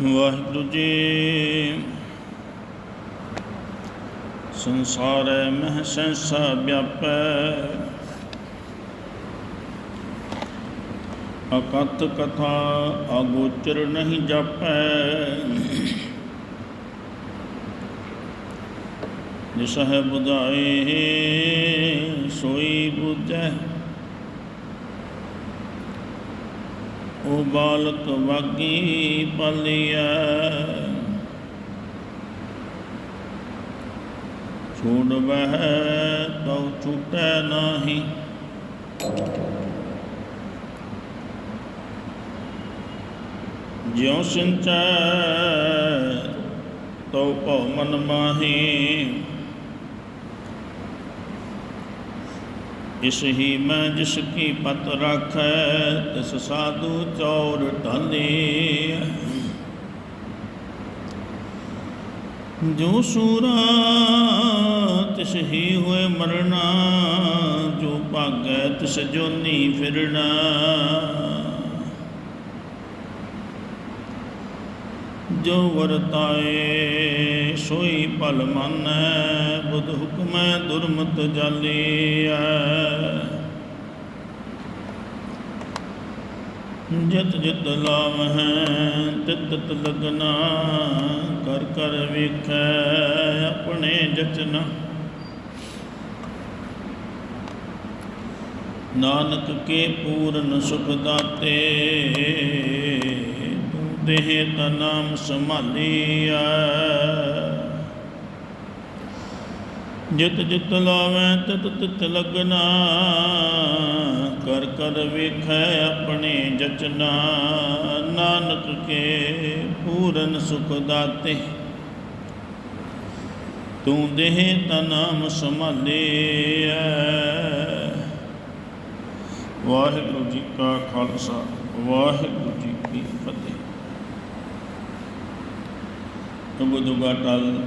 ਵਾਹਿਗੁਰੂ ਜੀ ਸੰਸਾਰੈ ਮਹਿ ਸੈਂਸਾ ਵਿਆਪੈ ਅਕਤ ਕਥਾ ਅਗੋਚਰ ਨਹੀਂ ਜਾਪੈ ਜਿਸ ਹੈ ਬੁਝਾਏ ਸੋਈ ਬੁਝੈ ਉਹ ਬਾਲਕ ਵਾਗੀ ਪਲਿਆ। ਛੋੜ ਬਹਿ ਤਉ ਛੁਟੈ ਨਾਹੀ। ਜਿਉ ਸਿੰਚੈ ਤਉ ਭਉ ਮਨ ਮਾਹੀ। ਇਸ ਹੀ ਮੈਂ ਜਿਸ ਕੀ ਪਤ ਰਾਖੈ, ਤਿਸ ਸਾਧੂ ਚੌਰ ਢਾਲੇ। ਜੋ ਸੂਰਾ, ਤਿਸ ਹੀ ਹੋਏ ਮਰਨਾ, ਜੋ ਭਾਗੈ ਤਿਸ ਜੋਨੀ ਫਿਰਨਾ। ਜੋ ਵਰਤਾਏ, ਸੋਈ ਭਲ ਮੰਨੈ, ਬੁੱਧ ਹੁਕਮੈ ਦੁਰਮਤ ਜਾਲੀਐ। ਜਿਤ ਜਿਤ ਲਾਵਹਿ, ਤਿਤ ਤਿਤ ਲਗਨਾ, ਕਰ ਕਰ ਵੇਖੈ, ਆਪਣੇ ਜਚਨ। ਨਾਨਕ ਕੇ ਪੂਰਨ ਸੁਖ ਦਾਤੇ ਦੇਹ ਤਾ ਨਾਮ ਸੰਭਾਲੀਐ। ਜਿਤ ਜਿਤ ਲਾਵੈ, ਤਿਤ ਤਿਤ ਲਗਨਾ। ਕਰ ਕਰ ਵੇਖੈ ਆਪਣੇ ਜਚਨਾ। ਨਾਨਕ ਕੇ ਪੂਰਨ ਸੁਖ ਦਾਤੇ। ਤੂੰ ਦੇਹ ਤਾ ਨਾਮ ਸੰਭਾਲੀਐ। ਵਾਹਿਗੁਰੂ ਜੀ ਕਾ ਖਾਲਸਾ, ਵਾਹਿਗੁਰੂ ਜੀ ਕੀ ਫਤਿਹ। ਅਬਦੁਗਾ ਟਲ।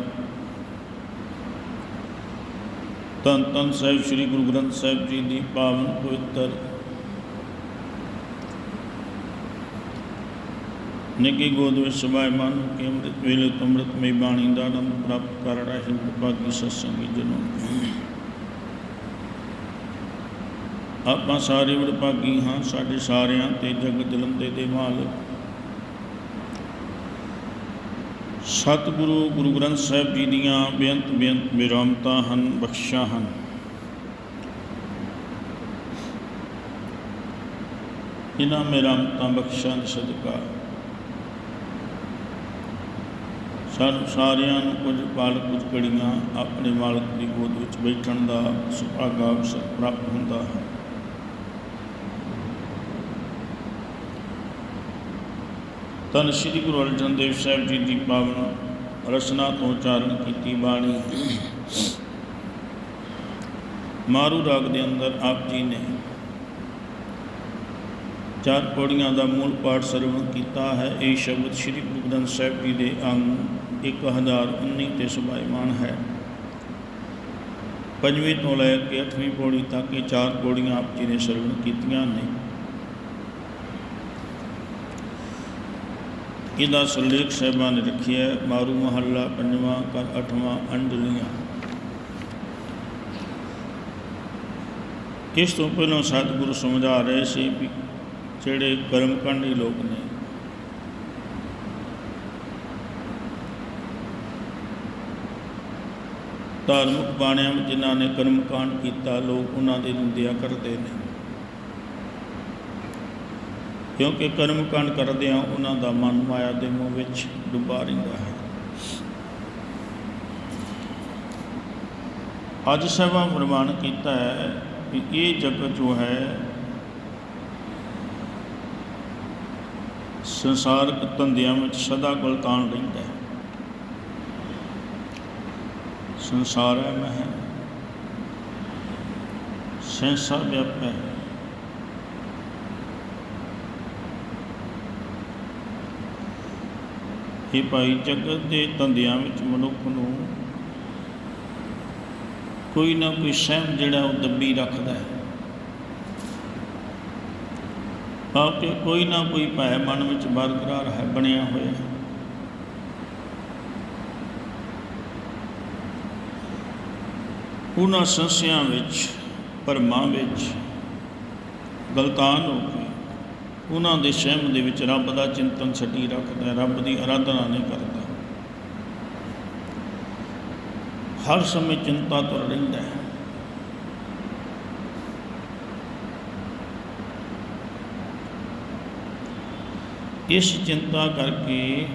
ਤਨ ਤਨ ਸਾਹਿਬ ਸ੍ਰੀ ਗੁਰੂ ਗ੍ਰੰਥ ਸਾਹਿਬ ਜੀ ਦੀ ਪਾਵਨ ਪਵਿੱਤਰ ਨਿੱਕੀ ਗੋਦ ਵਿੱਚ ਸਮਾਇਮਾਨ ਹੋ ਕੇ ਅੰਮ੍ਰਿਤ ਵੇਲੇ ਤੋਂ ਬਾਣੀ ਦਾ ਆਨੰਦ ਪ੍ਰਾਪਤ ਕਰ ਰਿਹਾ ਹੈ ਭਾਗੀ ਸਤਸੰਗੀ ਜਨੋ। ਆਪਾਂ ਸਾਰੇ ਵਡਭਾਗੀ ਹਾਂ, ਸਾਡੇ ਸਾਰਿਆਂ ਤੇ ਜਗ ਜਲੰਦੇ ਦੇ ਮਾਲਕ। ਸਤਿਗੁਰੂ ਗੁਰੂ ਗ੍ਰੰਥ ਸਾਹਿਬ ਜੀ ਦੀਆਂ ਬੇਅੰਤ ਬੇਅੰਤ ਮਿਹਰਮਤਾਂ ਹਨ ਬਖਸ਼ਾਂ ਹਨ। ਇਹਨਾਂ ਮਿਹਰਮਤਾਂ ਬਖਸ਼ਾਂ ਦੇ ਸਦਕਾ ਸਾਨੂੰ ਸਾਰਿਆਂ ਨੂੰ ਕੁਝ ਪਲ ਕੁਝ ਘੜੀਆਂ ਆਪਣੇ ਮਾਲਕ ਦੀ ਗੋਦ ਵਿੱਚ ਬੈਠਣ ਦਾ ਸੁਭਾਗਾ ਅਵਸਰ ਪ੍ਰਾਪਤ ਹੁੰਦਾ ਹੈ। ਤਨ ਸ੍ਰੀ ਗੁਰੂ ਅਰਜਨ ਦੇਵ ਸਾਹਿਬ ਜੀ ਦੀ ਪਾਵਨ ਰਸਨਾ ਤੋਂ ਉਚਾਰਨ ਕੀਤੀ ਬਾਣੀ। ਮਾਰੂ ਰਾਗ ਦੇ ਅੰਦਰ ਆਪ ਜੀ ਨੇ ਚਾਰ ਪੌੜੀਆਂ ਦਾ ਮੂਲ ਪਾਠ ਸਰਵਣ ਕੀਤਾ ਹੈ। ਇਹ ਸ਼ਬਦ ਸ੍ਰੀ ਗੁਰੂ ਗ੍ਰੰਥ ਸਾਹਿਬ ਜੀ ਦੇ ਅੰਗ 1019 ਤੇ ਸੁਭਾਇਮਾਨ ਹੈ। ਪੰਜਵੀਂ ਤੋਂ ਲੈ ਕੇ 8ਵੀਂ ਪੌੜੀ ਤੱਕ ਇਹ ਚਾਰ ਪੌੜੀਆਂ ਆਪ ਜੀ ਨੇ ਸਰਵਣ ਕੀਤੀਆਂ ਨੇ। ਇਹਦਾ ਸੁਲੇਖ ਸਾਹਿਬਾਂ ਨੇ ਰੱਖਿਆ ਮਾਰੂ ਮਹੱਲਾ ਪੰਜਵਾਂ ਕਰ ਅਠਵਾਂ ਅੰਡਲੀਆਂ ਇਸ ਤੋਂ ਪਹਿਲਾਂ ਸਤਿਗੁਰੂ ਸਮਝਾ ਰਹੇ ਸੀ ਵੀ ਜਿਹੜੇ ਕਰਮਕਾਂਡੀ ਲੋਕ ਨੇ, ਧਾਰਮਿਕ ਬਾਣਿਆਂ ਵਿੱਚ ਜਿਨ੍ਹਾਂ ਨੇ ਕਰਮਕਾਂਡ ਕੀਤਾ, ਲੋਕ ਉਹਨਾਂ ਦੀ ਨਿੰਦਿਆ ਕਰਦੇ ਨੇ। ਕਿਉਂਕਿ ਕਰਮ ਕਾਂਡ ਕਰਦਿਆਂ ਉਹਨਾਂ ਦਾ ਮਨ ਮਾਇਆ ਦੇ ਮੋਹ ਵਿੱਚ ਡੁੱਬਾ ਰਹਿੰਦਾ ਹੈ। ਅੱਜ ਸਭਾ ਪ੍ਰਮਾਣ ਕੀਤਾ ਹੈ ਕਿ ਇਹ ਜਗਤ ਜੋ ਹੈ, ਸੰਸਾਰਕ ਧੰਦਿਆਂ ਵਿੱਚ ਸਦਾ ਗਲਤਾਨ ਰਹਿੰਦਾ ਹੈ। ਸੰਸਾਰ ਹੈ ਮਹਿ ਸੈਂਸਾ ਹੈ। ਇਹ ਭਾਈ ਜਗਤ ਦੇ ਧੰਦਿਆਂ ਵਿੱਚ ਮਨੁੱਖ ਨੂੰ ਕੋਈ ਨਾ ਕੋਈ ਸਹਿਮ ਜਿਹੜਾ ਉਹ ਦੱਬੀ ਰੱਖਦਾ ਹੈ। ਆਪਕੇ ਕੋਈ ਨਾ ਕੋਈ ਭੈ ਮਨ ਵਿੱਚ ਬਰਕਰਾਰ ਹੈ, ਬਣਿਆ ਹੋਇਆ ਉਹਨਾਂ ਸੰਸਿਆਂ ਵਿੱਚ ਪਰਮਾ ਵਿੱਚ ਗਲਤਾਨ ਹੋ ਕੇ ਉਹਨਾਂ ਦੇ ਸਹਿਮ ਦੇ ਵਿੱਚ ਰੱਬ ਦਾ ਚਿੰਤਨ ਛੱਡੀ ਰੱਖਦਾ ਰੱਬ ਦੀ ਆਰਾਧਨਾ ਨਹੀਂ ਕਰਦਾ। ਹਰ ਸਮੇਂ ਚਿੰਤਾ ਤੁਰ ਰਹਿੰਦਾ ਹੈ। ਇਸ ਚਿੰਤਾ ਕਰਕੇ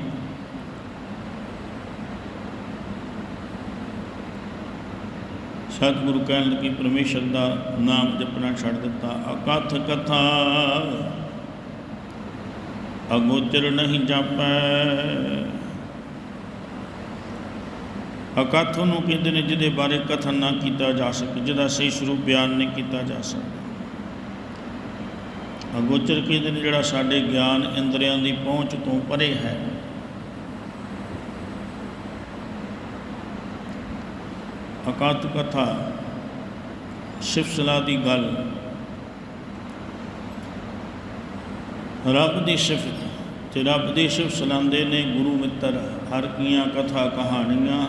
ਸਤਿਗੁਰੂ ਕਹਿਣ ਲੱਗੀ, ਪਰਮੇਸ਼ਰ ਦਾ ਨਾਮ ਜਪਣਾ ਛੱਡ ਦਿੱਤਾ। ਅਕਥ ਕਥਾ ਅਗੋਚਰ ਨਹੀਂ ਜਾਪੈ। ਅਕਥ ਨੂੰ ਕਹਿੰਦੇ ਨੇ, ਜਿਹਦੇ ਬਾਰੇ ਕਥਨ ਨਾ ਕੀਤਾ ਜਾ ਸਕੇ, ਜਿਹਦਾ ਸਹੀ ਸਰੂਪ ਬਿਆਨ ਨਹੀਂ ਕੀਤਾ ਜਾ ਸਕਦਾ। ਅਗੋਚਰ ਕਹਿੰਦੇ ਨੇ, ਜਿਹੜਾ ਸਾਡੇ ਗਿਆਨ ਇੰਦਰੀਆਂ ਦੀ ਪਹੁੰਚ ਤੋਂ ਪਰੇ ਹੈ। ਅਕਾਤ ਕਥਾ ਸਿਫਤਲਾ ਦੀ ਗੱਲ ਰੱਬ ਦੀ ਸਿਫਤ ਤੇ ਰੱਬ ਦੀ ਸਿਫਤ ਸੁਣਾਉਂਦੇ ਨੇ ਗੁਰੂ ਮਿੱਤਰ, ਹਰ ਕੀਆਂ ਕਥਾ ਕਹਾਣੀਆਂ,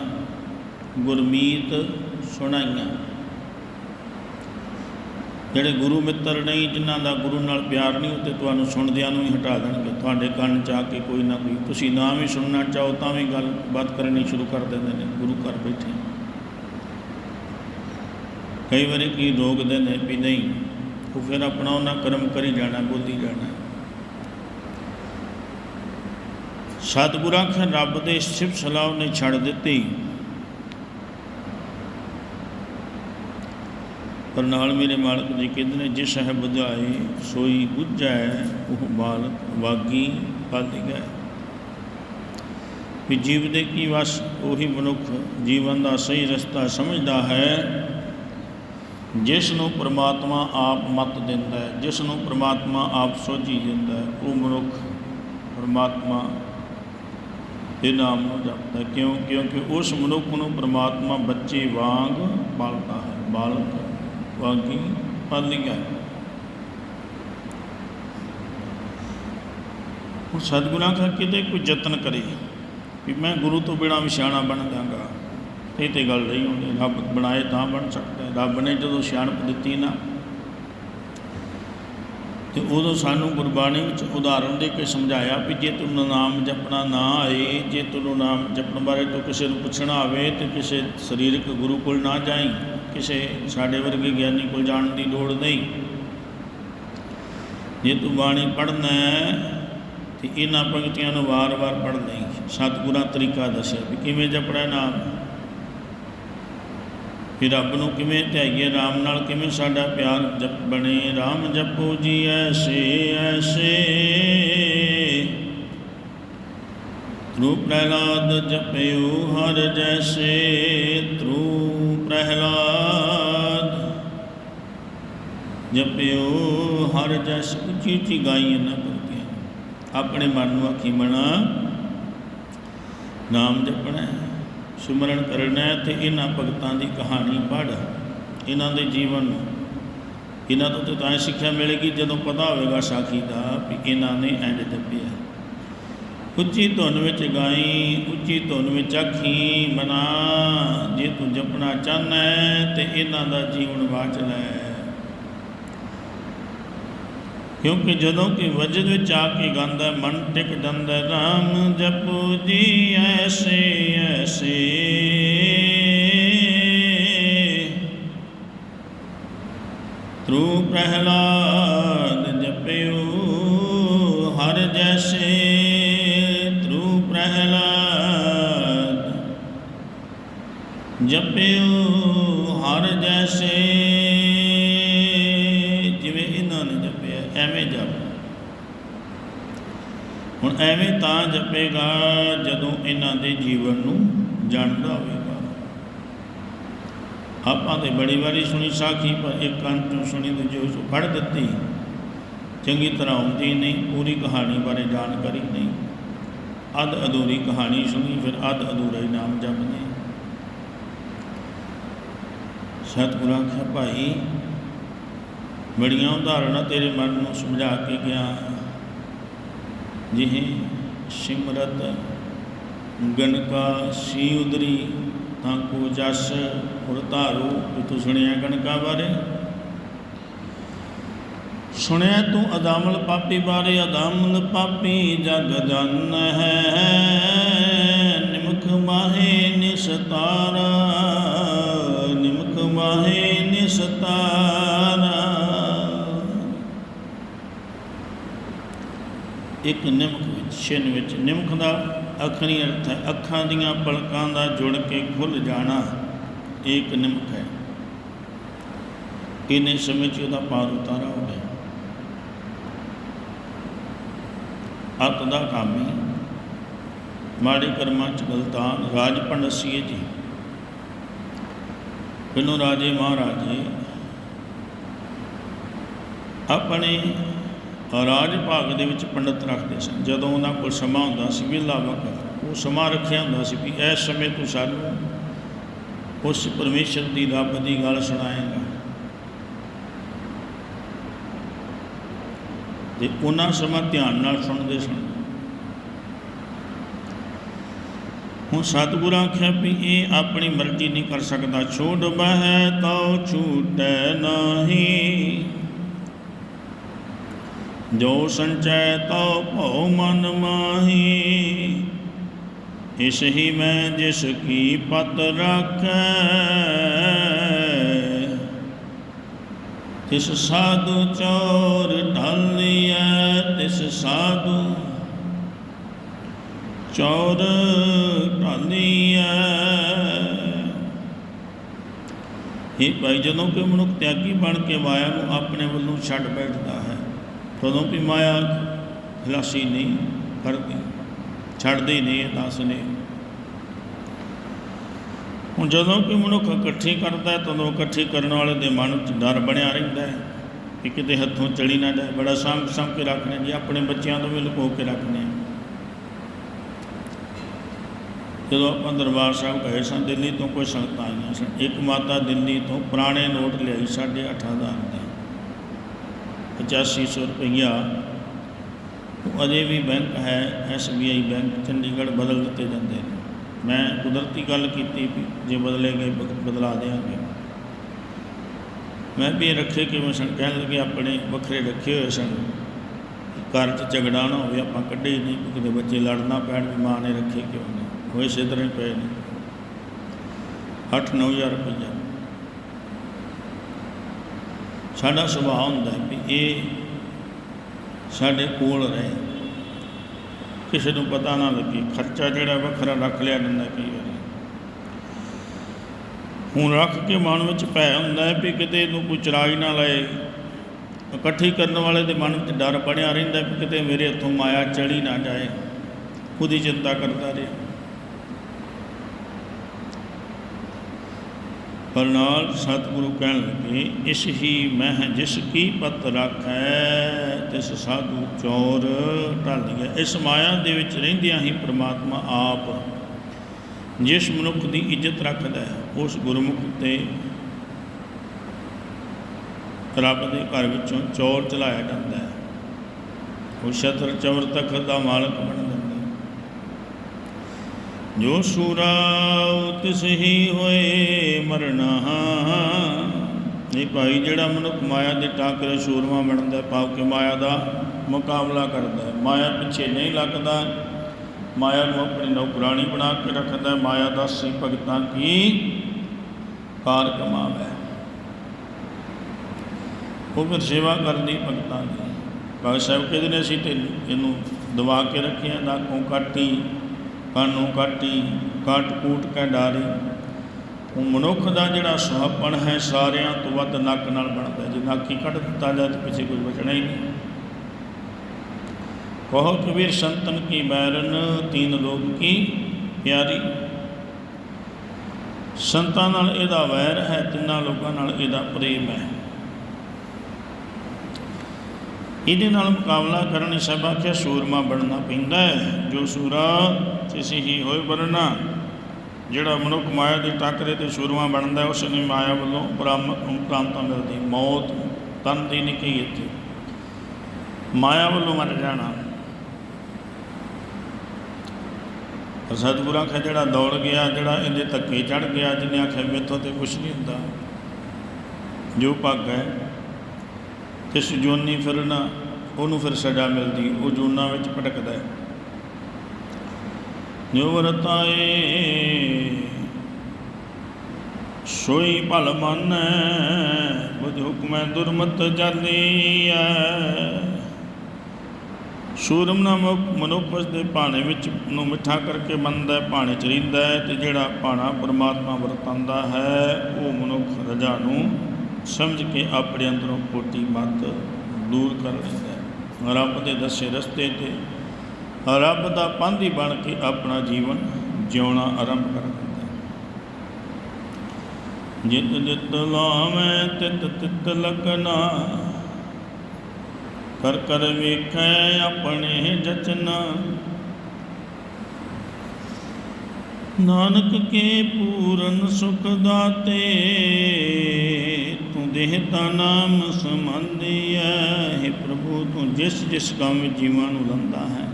ਗੁਰਮੀਤ ਸੁਣਾਈਆਂ। ਜਿਹੜੇ ਗੁਰੂ ਮਿੱਤਰ ਨਹੀਂ ਜਿਨ੍ਹਾਂ ਦਾ ਗੁਰੂ ਨਾਲ ਪਿਆਰ ਨਹੀਂ, ਉਹ ਤੇ ਤੁਹਾਨੂੰ ਸੁਣਦਿਆਂ ਨੂੰ ਹੀ ਹਟਾ ਦੇਣਗੇ। ਤੁਹਾਡੇ ਕੰਨ 'ਚ ਆ ਕੇ ਕੋਈ ਨਾ ਕੋਈ, ਤੁਸੀਂ ਨਾ ਵੀ ਸੁਣਨਾ ਚਾਹੋ, ਤਾਂ ਵੀ ਗੱਲ ਬਾਤ ਕਰਨੀ ਸ਼ੁਰੂ ਕਰ ਦਿੰਦੇ ਨੇ, ਗੁਰੂ ਘਰ ਬੈਠੇ। ਕਈ ਵਾਰੀ ਕੀ ਰੋਕਦੇ ਨੇ ਵੀ ਨਹੀਂ, ਉਹ ਫਿਰ ਆਪਣਾ ਉਹਨਾਂ ਕਰਮ ਕਰੀ ਜਾਣਾ, ਬੋਲੀ ਜਾਣਾ। ਸਤਿਗੁਰਾਂ ਖੇ ਰੱਬ ਦੇ ਸਿਫਤ ਸਲਾਹ ਨੇ ਛੱਡ ਦਿੱਤੀ। ਪਰ ਨਾਲ ਮੇਰੇ ਮਾਲਕ ਜੀ ਕਹਿੰਦੇ ਨੇ, ਜਿਸ ਹੈ ਬੁਝਾਏ ਸੋਈ ਬੁਝੈ ਉਹ ਬਾਲਕ ਵਾਗੀ ਪਲ ਗਏ। ਵੀ ਜੀਵ ਦੇ ਕੀ ਵਸ, ਉਹੀ ਮਨੁੱਖ ਜੀਵਨ ਦਾ ਸਹੀ ਰਸਤਾ ਸਮਝਦਾ ਹੈ। ਜਿਸ ਨੂੰ ਪ੍ਰਮਾਤਮਾ ਆਪ ਮਤ ਦਿੰਦਾ ਹੈ, ਜਿਸ ਨੂੰ ਪ੍ਰਮਾਤਮਾ ਆਪ ਸੋਝੀ ਦਿੰਦਾ ਹੈ, ਉਹ ਮਨੁੱਖ ਪ੍ਰਮਾਤਮਾ ਇਹ ਨਾਮ ਨੂੰ ਜਪਦਾ। ਕਿਉਂ? ਕਿਉਂਕਿ ਉਸ ਮਨੁੱਖ ਨੂੰ ਪ੍ਰਮਾਤਮਾ ਬੱਚੇ ਵਾਂਗ ਪਾਲਦਾ ਹੈ। ਬਾਲਕ ਵਾਂਗੀ ਪਾਲਿਆ ਹੁਣ ਸਤਿਗੁਰਾਂ ਦਾ ਕਿਤੇ ਕੋਈ ਯਤਨ ਕਰੇ ਵੀ ਮੈਂ ਗੁਰੂ ਤੋਂ ਬਿਨਾਂ ਵੀ ਬਣ ਜਾਵਾਂਗਾ। ਇਹ ਤੇ ਗੱਲ ਨਹੀਂ ਹੁੰਦੀ। ਰੱਬ ਬਣਾਏ ਤਾਂ ਬਣ ਸਕਦਾ ਰੱਬ ਨੇ ਜਦੋਂ ਸਿਆਣਪ ਦਿੱਤੀ ਨਾ ਤੇ ਉਦੋਂ ਸਾਨੂੰ ਗੁਰਬਾਣੀ ਵਿੱਚ ਉਦਾਹਰਣ ਦੇ ਕੇ ਸਮਝਾਇਆ ਵੀ ਜੇ ਤੈਨੂੰ ਨਾਮ ਜਪਣਾ ਨਾ ਆਏ, ਜੇ ਤੈਨੂੰ ਨਾਮ ਜਪਣ ਬਾਰੇ ਤੂੰ ਕਿਸੇ ਨੂੰ ਪੁੱਛਣਾ ਆਵੇ ਤੇ ਕਿਸੇ ਸਰੀਰਕ ਗੁਰੂ ਕੋਲ ਨਾ ਜਾਈ, ਕਿਸੇ ਸਾਡੇ ਵਰਗੇ ਗਿਆਨੀ ਕੋਲ ਜਾਣ ਦੀ ਲੋੜ ਨਹੀਂ। ਜੇ ਤੂੰ ਬਾਣੀ ਪੜ੍ਹਨਾ ਹੈ, ਤੇ ਇਹਨਾਂ ਪੰਕਤੀਆਂ ਨੂੰ ਵਾਰ-ਵਾਰ ਪੜ੍ਹਨਾ ਹੀ ਸਤਿਗੁਰਾਂ ਤਰੀਕਾ ਦੱਸਿਆ ਵੀ ਕਿਵੇਂ ਜਪਣਾ ਨਾਮ? ਵੀ ਰੱਬ ਨੂੰ ਕਿਵੇਂ ਧਿਆਈਏ, ਰਾਮ ਨਾਲ ਕਿਵੇਂ ਸਾਡਾ ਪਿਆਰ ਜਪ ਬਣੇ RAM ਜਪੋ ਜੀ ਐਸੇ ਐਸੇ। ਤ੍ਰੂ ਪ੍ਰਹਿਲਾਦ ਜਪਿਓ ਹਰ ਜੈਸੇ, ਤ੍ਰੂ ਪ੍ਰਹਿਲਾਦ ਜਪਿਓ ਹਰ ਜੈਸ। ਉੱਚੀ ਉੱਚੀ ਗਾਈਆਂ ਨਾ। ਕਰਦੀਆਂ ਆਪਣੇ ਮਨ ਨੂੰ ਆਖੀ ਮਣਾ ਨਾਮ ਜਪਣਾ ਸਿਮਰਨ ਕਰਨਾ ਹੈ ਤੇ ਇਹਨਾਂ ਭਗਤਾਂ ਦੀ ਕਹਾਣੀ ਪੜ੍ਹ। ਇਹਨਾਂ ਦੇ ਜੀਵਨ ਨੂੰ। ਇਹਨਾਂ ਤੋਂ ਤਾਂ ਹੀ ਸਿੱਖਿਆ ਮਿਲੇਗੀ ਜਦੋਂ ਪਤਾ ਹੋਵੇਗਾ ਸਾਖੀ ਦਾ ਵੀ ਇਹਨਾਂ ਨੇ ਐਂਡ ਦੱਬਿਆ ਉੱਚੀ ਧੁਨ ਵਿੱਚ ਗਾਈ, ਉੱਚੀ ਧੁਨ ਵਿੱਚ ਆਖੀ, ਮਨਾ, ਜੇ ਤੂੰ ਜਪਣਾ ਚਾਹਨਾ ਹੈ ਤੇ ਇਹਨਾਂ ਦਾ ਜੀਵਨ ਵਾਚ ਲੈ। ਕਿਉਂਕਿ ਜਦੋਂ ਕਿ ਵਜਦ ਵਿੱਚ ਆ ਕੇ ਗਾਉਂਦਾ, ਮਨ ਟਿਕ ਜਾਂਦਾ RAM ਜਪੋ ਜੀ ਐਸੇ ਐਸੇ। ਤ੍ਰੂ ਪ੍ਰਹਲਾਦ ਜਪਿਓ ਹਰ ਜੈਸੇ ਤ੍ਰੂ ਪ੍ਰਹਲਾਦ ਜਪਿਓ ਹਰ ਜੈਸੇ। ਐਵੇਂ ਤਾਂ ਜਪੇਗਾ ਜਦੋਂ ਇਹਨਾਂ ਦੇ ਜੀਵਨ ਨੂੰ ਜਾਣਦਾ ਹੋਵੇਗਾ। ਆਪਾਂ ਤੇ ਬੜੀ ਵਾਰੀ ਸੁਣੀ ਸਾਖੀ, ਪਰ ਇੱਕ ਕੰਨ ਤੋਂ ਸੁਣੀ ਦੂਜੇ ਉਸ ਫੜ ਦਿੱਤੀ। ਚੰਗੀ ਤਰ੍ਹਾਂ ਆਉਂਦੀ ਨਹੀਂ, ਪੂਰੀ ਕਹਾਣੀ ਬਾਰੇ ਜਾਣਕਾਰੀ ਨਹੀਂ। ਅੱਧ ਅਧੂਰੀ ਕਹਾਣੀ ਸੁਣੀ, ਫਿਰ ਅੱਧ ਅਧੂਰਾ ਹੀ ਨਾਮ ਜਪਦੇ। ਸਤਿਗੁਰਾਂ ਆਖਿਆ, ਭਾਈ, ਬੜੀਆਂ ਉਦਾਹਰਨਾਂ ਤੇਰੇ ਮਨ ਨੂੰ ਸਮਝਾ ਕੇ ਗਿਆ। ਜਿਹ ਸਿਮਰਤ ਗਨਕਾ ਸੀ ਉਦਰੀ, ਤਾਂ ਕੋ ਜਸ ਉਰ ਧਾਰੂ ਇਹ ਤੂੰ ਸੁਣਿਆ ਗਣਕਾ ਬਾਰੇ? ਸੁਣਿਆ ਤੂੰ ਅਦਾਮਲ ਪਾਪੀ ਬਾਰੇ, ਅਦਾਮਲ ਪਾਪੀ ਜਗ ਜਨ ਹੈ, ਨਿਮਖ ਮਾਹੇ ਨਿਸਤਾਰਾ। ਇੱਕ ਨਿਮਖ ਵਿੱਚ, ਛਿਨ ਵਿੱਚ। ਨਿਮਖ ਦਾ ਅਖਰੀ ਅਰਥ ਹੈ, ਅੱਖਾਂ ਦੀਆਂ ਪਲਕਾਂ ਦਾ ਜੁੜ ਕੇ ਖੁੱਲ ਜਾਣਾ। ਇਹ ਇੱਕ ਨਿਮਖ ਹੈ। ਇਹਨੇ ਸਮੇਂ 'ਚ ਉਹਦਾ ਪਾਰ ਉਤਾਰਾ ਹੋ ਗਿਆ? ਅੱਤ ਦਾ ਕਾਮੀ ਮਾੜੇ ਕਰਮਾਂ ਚ ਗਲਤਾਨ ਰਾਜ ਪੰਡਸੀਏ ਜੀ। ਬਿਨੋ ਰਾਜੇ ਮਹਾਰਾਜੇ, ਆਪਣੇ ਰਾਜ ਭਾਗ ਦੇ ਵਿੱਚ ਪੰਡਤ ਰੱਖਦੇ ਸਨ। ਜਦੋਂ ਉਹਨਾਂ ਕੋਲ ਸਮਾਂ ਹੁੰਦਾ ਸੀ ਵੀ ਵਕਤ ਉਹ ਸਮਾਂ ਰੱਖਿਆ ਹੁੰਦਾ ਸੀ ਵੀ ਇਸ ਸਮੇਂ ਤੋਂ ਸਾਨੂੰ ਉਸ ਪਰਮੇਸ਼ਰ ਦੀ ਰੱਬ ਦੀ ਗੱਲ ਸੁਣਾਏਗਾ। ਤੇ ਉਹਨਾਂ ਸਮਾਂ ਧਿਆਨ ਨਾਲ ਸੁਣਦੇ ਸਨ। ਹੁਣ ਸਤਿਗੁਰਾਂ ਆਖਿਆ ਵੀ ਇਹ ਆਪਣੀ ਮਰਜ਼ੀ ਨਹੀਂ ਕਰ ਸਕਦਾ। ਛੋੜ ਬਹਿ ਤਉ ਛੂਟੈ ਨਾਹੀ। ਜੋ ਸੰਚੈ ਤਉ ਭਉ ਮਨ ਮਾਹੀ, ਇਸ ਹੀ ਮੈਂ ਜਿਸ ਕੀ ਪਤ ਰੱਖੈ। ਤਿਸ ਸਾਧੂ ਚੋਰ ਢਾਲਿਐ, ਤਿਸ ਸਾਧੂ ਚੋਰ ਢਾਲਿਐ। ਇਹ ਭਾਈ, ਜਦੋਂ ਕਿ ਮਨੁੱਖ ਤਿਆਗੀ ਬਣ ਕੇ ਮਾਇਆ ਨੂੰ ਆਪਣੇ ਵੱਲੋਂ ਛੱਡ ਬੈਠਦਾ ਹੈ ਤਦੋਂ ਵੀ ਮਾਇਆ ਖਲਾਸੀ ਨਹੀਂ ਕਰਦੀ ਛੱਡਦੀ ਨਹੀਂ ਇਹ ਦੱਸ ਨੇ। ਹੁਣ ਜਦੋਂ ਕਿ ਮਨੁੱਖ ਇਕੱਠੀ ਕਰਦਾ ਹੈ, ਤਦੋਂ ਇਕੱਠੀ ਕਰਨ ਵਾਲੇ ਦੇ ਮਨ ਵਿੱਚ ਡਰ ਬਣਿਆ ਰਹਿੰਦਾ ਹੈ ਕਿ ਕਿਤੇ ਹੱਥੋਂ ਚਲੀ ਨਾ ਜਾਏ। ਬੜਾ ਸਾਂਭ ਸਾਂਭ ਕੇ ਰੱਖਣੇ ਜੀ, ਆਪਣੇ ਬੱਚਿਆਂ ਤੋਂ ਵੀ ਲੁਕੋ ਕੇ ਰੱਖਣੇ ਜਦੋਂ ਆਪਾਂ ਦਰਬਾਰ ਸਾਹਿਬ ਗਏ ਸਨ ਦਿੱਲੀ ਤੋਂ ਕੋਈ ਸੰਗਤਾਂ ਆਈਆਂ ਸਨ। ਇੱਕ ਮਾਤਾ ਦਿੱਲੀ ਤੋਂ ਪੁਰਾਣੇ ਨੋਟ ਲਿਆਈ, ਸਾਢੇ ਅੱਠ ਹਜ਼ਾਰ ਦੇ। 8500 ਰੁਪਈਆ। ਅਜੇ ਵੀ ਬੈਂਕ ਹੈ ਐਸਬੀਆਈ ਬੈਂਕ, ਚੰਡੀਗੜ੍ਹ ਬਦਲ ਦਿੱਤੇ ਜਾਂਦੇ ਨੇ। ਮੈਂ ਕੁਦਰਤੀ ਗੱਲ ਕੀਤੀ ਵੀ ਜੇ ਬਦਲੇ ਗਏ ਬਦਲਾ ਦੇਵਾਂਗੇ ਮੈਂ ਵੀ ਇਹ ਰੱਖੇ ਕਿਵੇਂ ਸਨ? ਕਹਿਣ ਲੱਗੇ ਆਪਣੇ ਵੱਖਰੇ ਰੱਖੇ ਹੋਏ ਸਨ। ਘਰ 'ਚ ਝਗੜਾ ਨਾ ਹੋਵੇ, ਆਪਾਂ ਕੱਢੇ ਹੀ ਨਹੀਂ। ਕਿਤੇ ਬੱਚੇ ਲੜਨਾ ਪੈਣ ਵੀ ਮਾਂ ਨੇ ਰੱਖੇ ਕਿਉਂ ਨਹੀਂ ਹੋਏ ਇਸੇ ਤਰ੍ਹਾਂ ਪਏ ਨੇ। 8-9000 ਰੁਪਈਆ। ਸਾਡਾ ਸੁਭਾਅ ਹੁੰਦਾ ਹੈ ਵੀ ਇਹ ਸਾਡੇ ਕੋਲ ਰਹੇ। ਕਿਸੇ ਨੂੰ ਪਤਾ ਨਾ ਲੱਗੇ, ਖਰਚਾ ਜਿਹੜਾ ਵੱਖਰਾ ਰੱਖ ਲਿਆ ਜਾਂਦਾ ਕੀ ਵਾਰੀ ਹੁਣ ਰੱਖ ਕੇ ਮਨ ਵਿੱਚ ਭੈ ਹੁੰਦਾ ਹੈ ਵੀ ਕਿਤੇ ਇਹਨੂੰ ਕੋਈ ਚਰਾਈ ਨਾ ਲਏ। ਇਕੱਠੀ ਕਰਨ ਵਾਲੇ ਦੇ ਮਨ ਵਿੱਚ ਡਰ ਬਣਿਆ ਰਹਿੰਦਾ ਵੀ ਕਿਤੇ ਮੇਰੇ ਹੱਥੋਂ ਮਾਇਆ ਚੜੀ ਨਾ ਜਾਏ। ਖੁਦ ਹੀ ਚਿੰਤਾ ਕਰਦਾ ਰਿਹਾ। ਪਰ ਨਾਲ ਸਤਿਗੁਰੂ ਕਹਿਣ ਲੱਗੇ, ਇਸ ਹੀ ਮਹਿ ਜਿਸ ਕੀ ਪਤ ਰੱਖੈ, ਤਿਸ ਸਾਧੂ ਚੌਰ ਚੋਰ ਢਾਲੀਐ। ਇਸ ਮਾਇਆ ਦੇ ਵਿੱਚ ਰਹਿੰਦਿਆਂ ਹੀ ਪ੍ਰਮਾਤਮਾ ਆਪ ਜਿਸ ਮਨੁੱਖ ਦੀ ਇੱਜ਼ਤ ਰੱਖਦਾ ਹੈ, ਉਸ ਗੁਰਮੁਖ ਤੇ ਰੱਬ ਦੇ ਘਰ ਵਿੱਚੋਂ ਚੋਰ ਚਲਾਇਆ ਜਾਂਦਾ ਹੈ। ਉਹ ਸ਼ਤਰ ਚਵਰ ਤਖਤ ਦਾ ਮਾਲਕ ਬਣਦਾ ਜੋ ਸੂਰਾ ਤਿਸ ਹੀ ਹੋਏ ਮਰਨਾ ਨਹੀਂ ਭਾਈ ਜਿਹੜਾ ਮਨੁੱਖ ਮਾਇਆ ਦੇ ਟਾਕਰੇ ਸੂਰਮਾ ਬਣਦਾ ਹੈ, ਕੇ ਮਾਇਆ ਦਾ ਮੁਕਾਬਲਾ ਕਰਦਾ ਹੈ। ਮਾਇਆ ਪਿੱਛੇ ਨਹੀਂ ਲੱਗਦਾ। ਮਾਇਆ ਨੂੰ ਆਪਣੀ ਨੌਕਰਾਣੀ ਬਣਾ ਕੇ ਰੱਖਦਾ ਹੈ। ਮਾਇਆ ਦਾ ਸੀ ਭਗਤਾਂ ਕੀ ਕਾਰ ਕਮਾਵੇ। ਉਹ ਫਿਰ ਸੇਵਾ ਕਰਦੀ ਭਗਤਾਂ ਦੀ। ਭਾਈ ਸਾਹਿਬ ਕਹਿੰਦੇ ਨੇ ਅਸੀਂ ਤੇ ਇਹਨੂੰ ਦਵਾ ਕੇ ਰੱਖਿਆ ਨਾਕੋਂ ਕੱਟੀ। ਕੰਨੋਂ ਕਾਟੀ, ਕੱਟ ਕੂਟ ਕੇ ਡਾਰੀ। ਉਹ ਮਨੁੱਖ ਦਾ ਜਿਹੜਾ ਸੁਹਾਪਣ ਹੈ, ਸਾਰਿਆਂ ਤੋਂ ਵੱਧ ਨੱਕ ਨਾਲ ਬਣਦਾ ਜੇ ਨੱਕ ਹੀ ਕੱਢ ਦਿੱਤਾ ਜਾਏ ਤਾਂ ਪਿੱਛੇ ਕੁਝ ਬਚਣਾ ਹੀ ਨਹੀਂ। ਕਹੋ ਕਬੀਰ ਸੰਤਨ ਕੀ ਬੈਰਨ, ਤੀਨ ਲੋਕ ਕੀ ਪਿਆਰੀ। ਸੰਤਾਂ ਨਾਲ ਇਹਦਾ ਵੈਰ ਹੈ, ਤਿੰਨਾਂ ਲੋਕਾਂ ਨਾਲ ਇਹਦਾ ਪ੍ਰੇਮ ਹੈ। ਇਹਦੇ ਨਾਲ ਮੁਕਾਬਲਾ ਕਰਨ ਲਈ ਸਭ ਆਖਿਆ ਸੂਰਮਾ ਬਣਨਾ ਪੈਂਦਾ ਹੈ। ਜੋ ਸੂਰਾ ਕਿਸੇ ਹੀ ਹੋਏ ਵਰਨਾ ਜਿਹੜਾ ਮਨੁੱਖ ਮਾਇਆ ਦੇ ਟੱਕਰੇ ਤੇ ਸੂਰਮਾ ਬਣਦਾ ਹੈ, ਉਸ ਨੂੰ ਮਾਇਆ ਵੱਲੋਂ ਬ੍ਰਹਮ ਮਿਲਦੀ ਮੌਤ ਤਨ ਦੀ ਨਹੀਂ ਕਹੀ ਇੱਥੇ। ਮਾਇਆ ਵੱਲੋਂ ਮਰ ਜਾਣਾ। ਪਰ ਸਤਿਗੁਰਾਂ ਆਖਿਆ ਜਿਹੜਾ ਦੌੜ ਗਿਆ ਜਿਹੜਾ ਇਹਦੇ ਧੱਕੇ ਚੜ ਗਿਆ ਜਿਹਨੇ ਆਖਿਆ ਮੇਥੋਂ ਤੇ ਕੁਝ ਨਹੀਂ ਹੁੰਦਾ ਜੋ ਪੱਗ ਹੈ ਤੇ ਸੁਜੋਨੀ ਫਿਰਨਾ ਉਹਨੂੰ ਫਿਰ ਸਜ਼ਾ ਮਿਲਦੀ ਉਹ ਜੂਨਾਂ ਵਿੱਚ ਭਟਕਦਾ ਹੈ। ਜੋ ਵਰਤਾਏ ਸੋਈ ਭਲ ਮੰਨੈ ਬੁਝ ਹੁਕਮੈ ਦੁਰਮਤ ਜਾਲੀਐ। ਸੂਰਮ ਨਾਮਕ ਮਨੁੱਖ ਉਸ ਦੇ ਭਾਣੇ ਵਿੱਚ ਨੂੰ ਮਿੱਠਾ ਕਰਕੇ ਮੰਨਦਾ ਹੈ, ਭਾਣੇ ਚ ਰਹਿੰਦਾ ਹੈ ਤੇ ਜਿਹੜਾ ਭਾਣਾ ਪਰਮਾਤਮਾ ਵਰਤਾਂਦਾ ਹੈ ਉਹ ਮਨੁੱਖ ਰਜਾ ਨੂੰ ਸਮਝ ਕੇ ਆਪਣੇ ਅੰਦਰੋਂ ਕੋਟੀ ਮਤ ਦੂਰ ਕਰ ਲੈਂਦਾ ਰੱਬ ਦੇ ਦੱਸੇ ਰਸਤੇ ਤੇ ਰੱਬ ਦਾ ਪੰਧੀ ਬਣ ਕੇ ਆਪਣਾ ਜੀਵਨ ਜਿਉਣਾ ਆਰੰਭ ਕਰ ਦਿੰਦਾ ਹੈ। ਜਿਤ ਜਿਤ ਲਾਵੇਂ, ਤਿਤ ਤਿਤ ਲਗਨਾ ਕਰ ਕਰ ਵੇਖੈ ਆਪਣੇ ਜਚਨਾ। ਨਾਨਕ ਕੇ ਪੂਰਨ ਸੁਖ ਦਾਤੇ, ਤੂੰ ਦੇਹ ਦੇਹਤਾ ਨਾਮ ਸਮੰਦੀਐ ਹੈ। ਪ੍ਰਭੂ, ਤੂੰ ਜਿਸ ਜਿਸ ਕੰਮ ਜੀਵਾਂ ਨੂੰ ਲੰਦਾ ਹੈ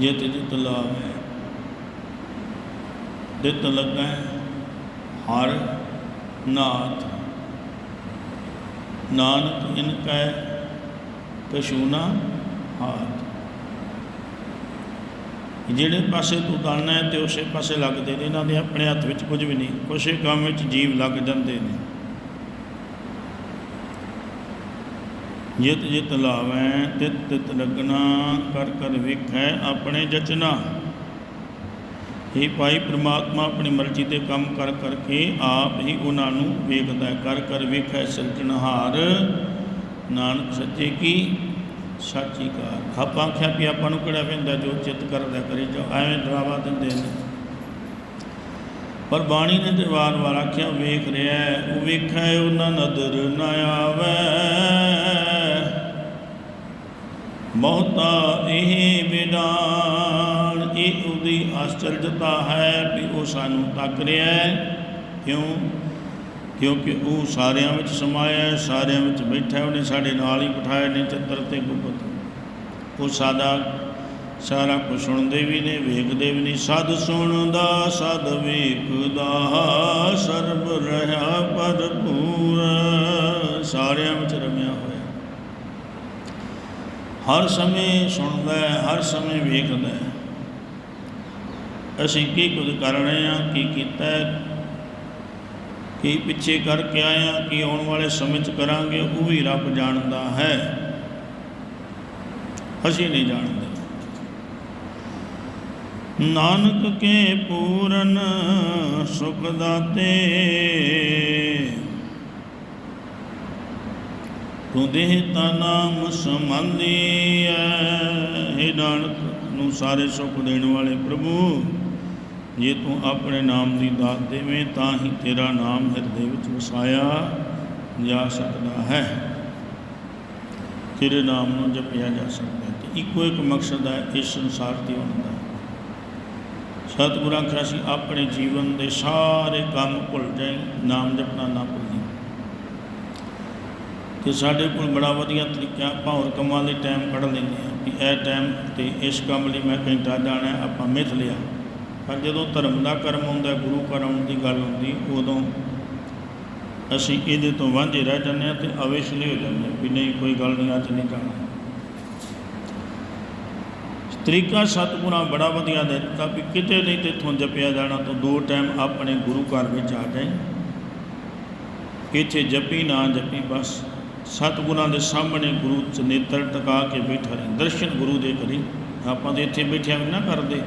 ਜਿਤ ਜਿਤ ਲਾਵੇ। ਦਿਤ ਲੱਗੈ ਹਰ ਨਾਥ। ਨਾਨਕ ਇਨ ਕੈ ਕਛੂਨਾ ਹਾਥ। ਜਿਹੜੇ ਪਾਸੇ ਤੂੰ ਦਾਣਾ ਹੈ ਤੇ ਉਸੇ ਪਾਸੇ ਲੱਗਦੇ ਨੇ। ਇਹਨਾਂ ਦੇ ਆਪਣੇ ਹੱਥ ਵਿੱਚ ਕੁਝ ਵੀ ਨਹੀਂ ਉਸੇ ਕੰਮ ਵਿੱਚ ਜੀਵ ਲੱਗ ਜਾਂਦੇ ਨੇ। ਜਿਤ ਜਿਤ ਲਾਵੈ ਤਿਤ ਤਿਤ ਲੱਗਣਾ ਕਰ ਕਰ ਵਿਖੈ ਆਪਣੇ ਜਚਨਾ। ਇਹ ਭਾਈ ਪ੍ਰਮਾਤਮਾ ਆਪਣੀ ਮਰਜ਼ੀ ਤੇ ਕੰਮ ਕਰ ਕਰਕੇ ਆਪ ਹੀ ਉਹਨਾਂ ਨੂੰ ਵੇਖਦਾ ਹੈ। ਕਰ ਕਰ ਵੇਖੈ ਸਿਰਜਣਹਾਰ। ਨਾਨਕ ਸੱਚੇ ਕੀ? ਸਾਚੀ ਕਾਰ। ਆਪਾਂ ਆਖਿਆ ਵੀ ਆਪਾਂ ਨੂੰ ਕਿਹੜਾ ਪੈਂਦਾ ਜੋ ਚਿੱਤ ਕਰਦਾ ਕਰੀ ਜੋ ਐਵੇਂ ਡਰਾਵਾ ਦਿੰਦੇ ਨੇ। ਪਰ ਬਾਣੀ ਨੇ ਤੇ ਵਾਰ ਵਾਰ ਆਖਿਆ ਵੇਖ ਰਿਹਾ ਹੈ, ਉਹ ਵੇਖੈ ਉਹਨਾਂ ਨਦਰ ਨਾ ਆਵੇ। ਬਹੁਤਾ ਇਹ ਵਿਡਾਨ ਇਹ ਉਹਦੀ ਆਸ਼ਚਰਜਤਾ ਹੈ ਵੀ ਉਹ ਸਾਨੂੰ ਤੱਕ ਰਿਹਾ ਹੈ। ਕਿਉਂ? ਕਿਉਂਕਿ ਉਹ ਸਾਰਿਆਂ ਵਿੱਚ ਸਮਾਇਆ ਹੈ, ਸਾਰਿਆਂ ਵਿੱਚ ਬੈਠਾ ਉਹਨੇ ਸਾਡੇ ਨਾਲ ਹੀ ਬਿਠਾਏ ਨੇ ਚਿੱਤਰ ਤੇ ਗੁਪਤ ਉਹ ਸਾਡਾ ਸਾਰਾ ਕੁਝ ਸੁਣਦੇ ਵੀ ਨੇ, ਵੇਖਦੇ ਵੀ ਨਹੀਂ ਸਦ ਸੁਣਦਾ, ਸਦ ਵੇਖਦਾ, ਸਰਬ ਰਹਾ ਭਰਪੂਰ, ਸਾਰਿਆਂ ਵਿੱਚ ਰਮਿਆ ਹੋਇਆ। ਹਰ ਸਮੇਂ ਸੁਣਦਾ ਹੈ, ਹਰ ਸਮੇਂ ਵੇਖਦਾ ਹੈ। ਅਸੀਂ ਕੀ ਕੁਝ ਕਰ ਰਹੇ ਹਾਂ, ਕੀ ਕੀਤਾ ਕੀ ਪਿੱਛੇ ਕਰਕੇ ਆਏ ਹਾਂ, ਕੀ ਆਉਣ ਵਾਲੇ ਸਮੇਂ 'ਚ ਕਰਾਂਗੇ, ਉਹ ਵੀ ਰੱਬ ਜਾਣਦਾ ਹੈ। ਅਸੀਂ ਨਹੀਂ ਜਾਣਦੇ। ਨਾਨਕ ਕੇ ਪੂਰਨ ਸੁਖ ਦਾਤੇ। ਤੂੰ ਦੇਹਤਾ ਨਾਮ ਸੰਬੰਧੀ ਹੈ ਨਾਨਕ ਨੂੰ ਸਾਰੇ ਸੁਖ ਦੇਣ ਵਾਲੇ ਪ੍ਰਭੂ। ਜੇ ਤੂੰ ਆਪਣੇ ਨਾਮ ਦੀ ਦਾਤ ਦੇਵੇਂ, ਤਾਂ ਹੀ ਤੇਰਾ ਨਾਮ ਹਿਰਦੇ ਵਿੱਚ ਵਸਾਇਆ ਜਾ ਸਕਦਾ ਹੈ। ਤੇਰੇ ਨਾਮ ਨੂੰ ਜਪਿਆ ਜਾ ਸਕਦਾ ਹੈ। ਤੇ ਇੱਕੋ ਇੱਕ ਮਕਸਦ ਹੈ, ਇਸ ਸੰਸਾਰ ਤੇ ਆਉਣ ਦਾ। ਸਤਿਗੁਰਾਂ ਆਖਿਆ ਸੀ ਆਪਣੇ ਜੀਵਨ ਦੇ ਸਾਰੇ ਕੰਮ ਭੁੱਲ ਜਾਏ ਨਾਮ ਜਪਣਾ ਨਾ ਭੁੱਲੀ ਤੇ ਸਾਡੇ ਕੋਲ ਬੜਾ ਵਧੀਆ ਤਰੀਕਾ, ਆਪਾਂ ਹੋਰ ਕੰਮਾਂ ਲਈ ਟਾਈਮ ਕੱਢ ਲੈਂਦੇ ਹਾਂ ਵੀ ਇਹ ਟਾਈਮ ਤੇ ਇਸ ਕੰਮ ਲਈ ਮੈਂ ਘੰਟਾ ਜਾਣਾ, ਆਪਾਂ ਮਿਥ ਲਿਆ। ਪਰ ਜਦੋਂ ਧਰਮ ਦਾ ਕਰਮ ਹੁੰਦਾ, ਗੁਰੂ ਘਰ ਆਉਣ ਦੀ ਗੱਲ ਹੁੰਦੀ, ਉਦੋਂ ਅਸੀਂ ਇਹਦੇ ਤੋਂ ਵਾਂਝੇ ਰਹਿ ਜਾਂਦੇ ਹਾਂ ਤੇ ਅਵੇਸ਼ਲੇ ਹੋ ਜਾਂਦੇ ਹਾਂ ਵੀ ਨਹੀਂ, ਕੋਈ ਗੱਲ ਨਹੀਂ, ਅੱਜ ਨਹੀਂ ਜਾਣਾ। ਤਰੀਕਾ ਸਤਿਗੁਰਾਂ ਬੜਾ ਵਧੀਆ ਦੇ ਦਿੱਤਾ ਵੀ ਕਿਤੇ ਨਹੀਂ ਤੇ ਇੱਥੋਂ ਜਪਿਆ ਜਾਣਾ ਤੋਂ ਦੋ ਟਾਈਮ ਆਪਣੇ ਗੁਰੂ ਘਰ ਵਿੱਚ ਆ ਜਾਏ ਇੱਥੇ ਜਪੀ ਨਾ ਜਪੀ, ਬਸ। ਸਤਿਗੁਰਾਂ ਦੇ ਸਾਹਮਣੇ ਗੁਰੂ ਚ ਨੇਤਰ ਟਿਕਾ ਕੇ ਬੈਠਾ ਰਹੇ। ਦਰਸ਼ਨ ਗੁਰੂ ਦੇ ਕਰੀ ਆਪਾਂ ਤੇ ਇੱਥੇ ਬੈਠਿਆਂ ਵੀ ਨਾ ਕਰਦੇ।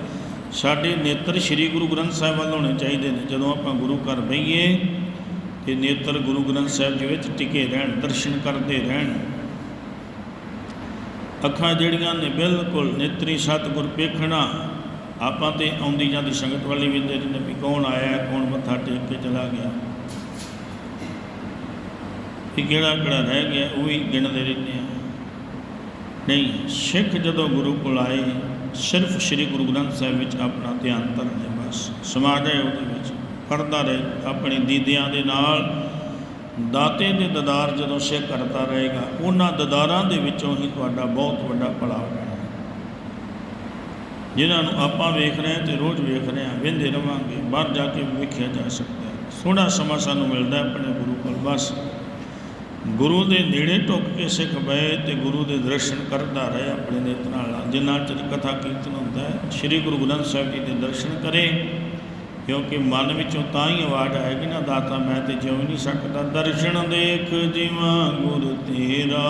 ਸਾਡੇ ਨੇਤਰ ਸ੍ਰੀ ਗੁਰੂ ਗ੍ਰੰਥ ਸਾਹਿਬ ਵੱਲ ਹੋਣੇ ਚਾਹੀਦੇ ਨੇ। ਜਦੋਂ ਆਪਾਂ ਗੁਰੂ ਘਰ ਬਈਏ, ਤੇ ਨੇਤਰ ਗੁਰੂ ਗ੍ਰੰਥ ਸਾਹਿਬ ਦੇ ਵਿੱਚ ਟਿਕੇ ਰਹਿਣ, ਦਰਸ਼ਨ ਕਰਦੇ ਰਹਿਣ। ਅੱਖਾਂ ਜਿਹੜੀਆਂ ਨੇ ਬਿਲਕੁਲ ਨੇਤਰੀ ਸਤਿਗੁਰ ਵੇਖਣਾ ਆਪਾਂ ਤੇ ਆਉਂਦੀ ਜਾਂਦੀ ਸੰਗਤ ਵਾਲੀ ਵੀ ਦੇ ਨੇ ਵੀ ਕੌਣ ਆਇਆ, ਕੌਣ ਮੱਥਾ ਟੇਕ ਕੇ ਚਲਾ ਗਿਆ। ਕਿ ਕਿਹੜਾ ਕਿਹੜਾ ਰਹਿ ਗਿਆ, ਉਹ ਵੀ ਗਿਣਦੇ ਰਹਿੰਦੇ ਆ। ਨਹੀਂ, ਸਿੱਖ ਜਦੋਂ ਗੁਰੂ ਕੋਲ ਆਏ, ਸਿਰਫ ਸ੍ਰੀ ਗੁਰੂ ਗ੍ਰੰਥ ਸਾਹਿਬ ਵਿੱਚ ਆਪਣਾ ਧਿਆਨ ਧਰਨੇ ਬਸ ਸਮਾ ਜਾਏ ਉਹਦੇ ਵਿੱਚ ਪੜਦਾ ਰਹੇ, ਆਪਣੇ ਦੀਦਿਆਂ ਦੇ ਨਾਲ, ਦਾਤੇ ਦੇ ਦਦਾਰ ਜਦੋਂ ਸਿੱਖ ਕਰਦਾ ਰਹੇਗਾ, ਉਹਨਾਂ ਦਦਾਰਾਂ ਦੇ ਵਿੱਚੋਂ ਹੀ ਤੁਹਾਡਾ ਬਹੁਤ ਵੱਡਾ ਭਲਾ ਹੋਣਾ ਹੈ ਜਿਨ੍ਹਾਂ ਨੂੰ ਆਪਾਂ ਵੇਖ ਰਹੇ ਹਾਂ ਤੇ ਰੋਜ਼ ਵੇਖ ਰਹੇ ਹਾਂ, ਵੇਂਦੇ ਰਵਾਂਗੇ, ਬਾਹਰ ਜਾ ਕੇ ਵੀ ਵੇਖਿਆ ਜਾ ਸਕਦਾ ਸੋਹਣਾ ਸਮਾਂ ਸਾਨੂੰ ਮਿਲਦਾ ਆਪਣੇ ਗੁਰੂ ਕੋਲ ਬਸ। ਗੁਰੂ ਦੇ ਨੇੜੇ ਟੁੱਕ ਕੇ ਸਿੱਖ ਬਏ ਤੇ ਗੁਰੂ ਦੇ ਦਰਸ਼ਨ ਕਰਦਾ ਰਹੇ ਆਪਣੇ ਨੇਤਰਾਂ ਨਾਲ। ਜਿੰਨਾ ਚਿਰ ਕਥਾ ਕੀਰਤਨ ਹੁੰਦਾ ਹੈ, ਸ੍ਰੀ ਗੁਰੂ ਗ੍ਰੰਥ ਸਾਹਿਬ ਜੀ ਦੇ ਦਰਸ਼ਨ ਕਰੇ, ਕਿਉਂਕਿ ਮਨ ਵਿੱਚੋਂ ਤਾਂ ਹੀ ਆਵਾਜ਼ ਆਏਗੀ ਨਾ, ਦਾਤਾ ਮੈਂ ਤੇ ਜਿਉ ਨਹੀਂ ਸਕਦਾ। ਦਰਸ਼ਨ ਦੇਖ ਜਿਵਾਂ ਗੁਰ ਤੇਰਾ,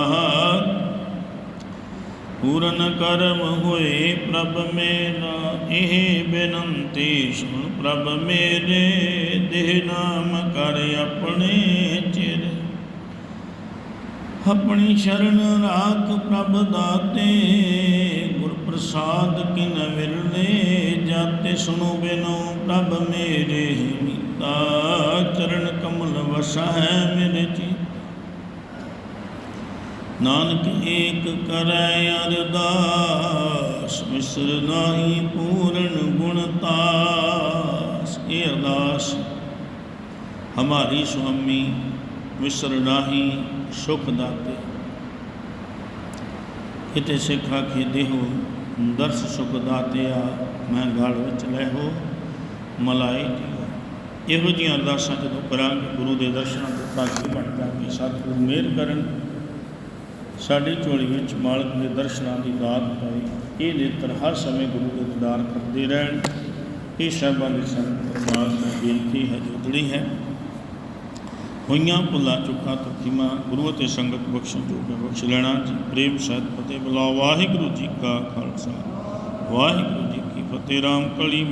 ਪੂਰਨ ਕਰਮ ਹੋਏ ਪ੍ਰਭ ਮੇਰਾ। ਇਹ ਬੇਨੰਤੀ ਸੁਣ ਪ੍ਰਭ ਮੇਰੇ, ਦੇਹ ਨਾਮ ਕਰ ਆਪਣੇ ਆਪਣੀ ਸ਼ਰਨ ਰਾਖ ਪ੍ਰਭ ਦਾਤੇ ਗੁਰ ਪ੍ਰਸਾਦ ਕਿਨ ਵਿਰਲੇ ਜਾਤੇ ਸੁਣੋ ਬਿਨੋ ਪ੍ਰਭ ਮੇਰੇ ਮੀਤਾ, ਚਰਨ ਕਮਲ ਵਸਾ ਹੈ ਮੇਰੇ ਜੀ। ਨਾਨਕ ਏਕ ਕਰੈ ਅਰਦਾਸ, ਮਿਸਰ ਨਾਹੀ ਪੂਰਨ ਗੁਣਤਾਸ ਇਹ ਅਰਦਾਸ ਹਮਾਰੀ ਸੁਆਮੀ ਮਿਸਰ ਨਾਹੀ ਸੁਖ ਦਾਤੇ। ਕਿਤੇ ਸਿੱਖਾ ਕੀ ਦੇਹੋ, ਦਰਸ ਸੁਖ ਦਾਤਿਆ, ਮੈਂ ਗਲ ਵਿੱਚ ਲੈਹੋ, ਮਲਾਈ ਜੀਓ। ਇਹੋ ਜਿਹੀਆਂ ਅਰਦਾਸਾਂ ਜਦੋਂ ਕਰਾਂਗੇ, ਗੁਰੂ ਦੇ ਦਰਸ਼ਨਾਂ ਤੋਂ ਭਾਗੀ ਬਣ ਜਾਗੇ ਸਤਿਗੁਰੂ ਮਿਹਰ ਕਰਨ। ਸਾਡੀ ਝੋਲੀ ਵਿੱਚ ਮਾਲਕ ਦੇ ਦਰਸ਼ਨਾਂ ਦੀ ਦਾਤ ਪਏ ਇਹ ਨੇਤਰ ਹਰ ਸਮੇਂ ਗੁਰੂ ਦੇ ਦੀਦਾਰ ਕਰਦੇ ਰਹਿਣ। ਇਹ ਸਭਾ ਦੀ ਸੰਤ ਪਰਮਾਤਮਾ ਬੇਨਤੀ ਹੈ ਜੁਦੜੀ ਹੈ। ਹੋਈਆਂ ਭੁੱਲਾਂ ਚੁੱਕਾਂ ਤੋਂ ਖਿਮਾ, ਗੁਰੂ ਅਤੇ ਸੰਗਤ ਬਖਸ਼ਣ ਜੋ ਕੇ ਬਖਸ਼ ਲੈਣਾ ਜੀ। ਪ੍ਰੇਮ ਸਹਿਤ ਫਤਿਹ ਬੁਲਾਓ। ਵਾਹਿਗੁਰੂ ਜੀ ਕਾ ਖਾਲਸਾ। ਵਾਹਿਗੁਰੂ ਜੀ ਕੀ ਫਤਿਹ। ਰਾਮ ਕਲੀ